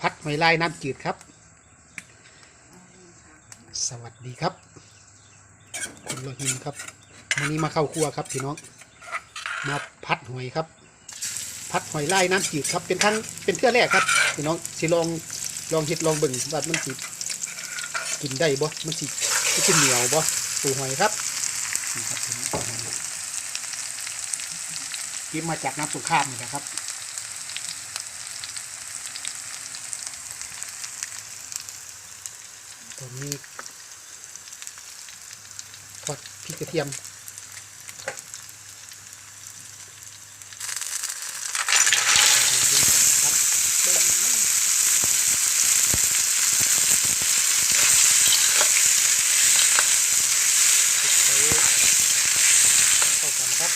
พัดหอยลายน้ำจืดครับ สวัสดีครับ คุณโรหินครับวันนี้มาเข้าครัวครับพี่น้อง มาพัดหอยครับ พัดหอยลายน้ำจืดครับ เป็นครั้งเป็นเทื่อแรกครับพี่น้องสิลองลองเห็ดลองเบิ่งว่ามันสิกินได้บ่ มันสิมันสิเหนียวบ่ปูหอยครับนี่ครับกินมาจากน้ำสุขามนี่นะครับ ตอนนี้ทอดพริกกระเทียมเข้ากันครับ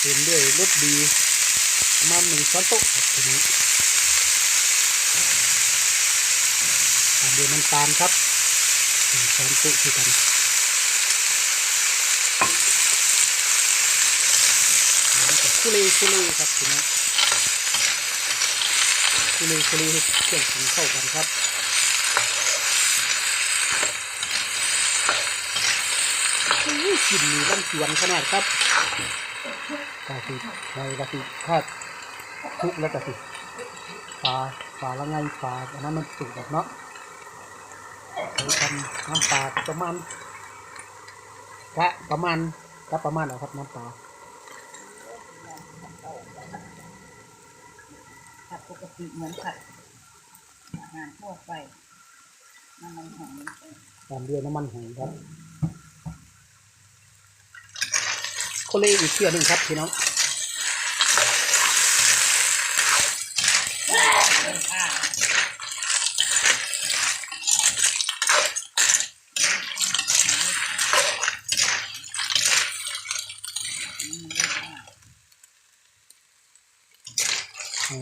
เต็มด้วยรสดี ประมาณหนึ่งช้อนโต๊ะครับทีนี้ตามด้วยน้ำตาลครับหนึ่งช้อนโต๊ะคือกันคุเรคุเรครับทีนี้คุเรคุเรให้เครื่องถึงเข้ากันครับกลิ่นนี่รันจวนขนาดครับกาติในกาติถ้า ทุกแล้วกาติฝาฝาละไงฝาอันนั้นมันสุกแบบเนาะใช้ทำน้ำปลาประมาณกะประมาณกะประมาณเอาครับน้ำปลาผัดปกติเหมือนผัดอาหารทั่วไปน้ำมันหอมตามด้วยน้ำมันหอยครับโคเลอีกเชื่อหนึ่งครับพี่น้อง อ่า อ่าเ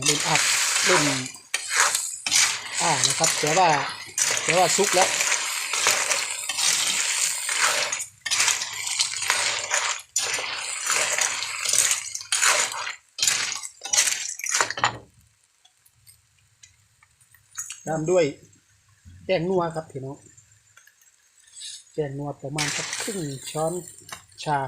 รุ่นอัดเริ่มอ่านะครับแต่ว่าแต่ว่าซุกแล้ว ตามด้วยแป้งนัวครับพี่น้องแป้งนัวประมาณสักครึ่งช้อนชา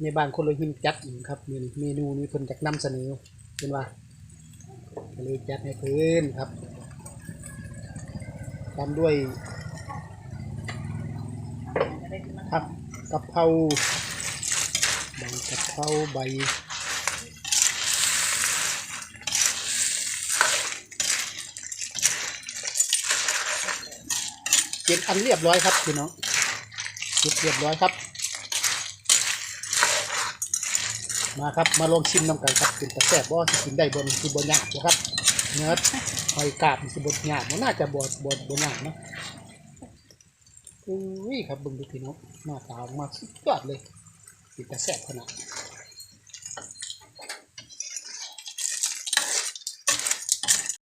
ในบ้านคนเลยหิมจัดอีกครับเมนูเมนูนี้คนจากนำเสนอเป็นว่าเลยจัดให้เพื่อนครับตามด้วยผักกะเพรา ใบกะเพราใบเก็บอันเรียบร้อยครับพี่น้องเก็บเรียบร้อยครับ มาครับมาลองชิมน้ำกันครับเป็นตะแซ่บบ่ที่กินได้บนคือบนยากบ่ครับเนื้อหอยกาบคือบนยากมันน่าจะบดบดบนยากนะอุ้ยครับบึงดูพี่น้องหน้าตาออกมาสุดยอดเลย เป็นตะแซ่บขนาด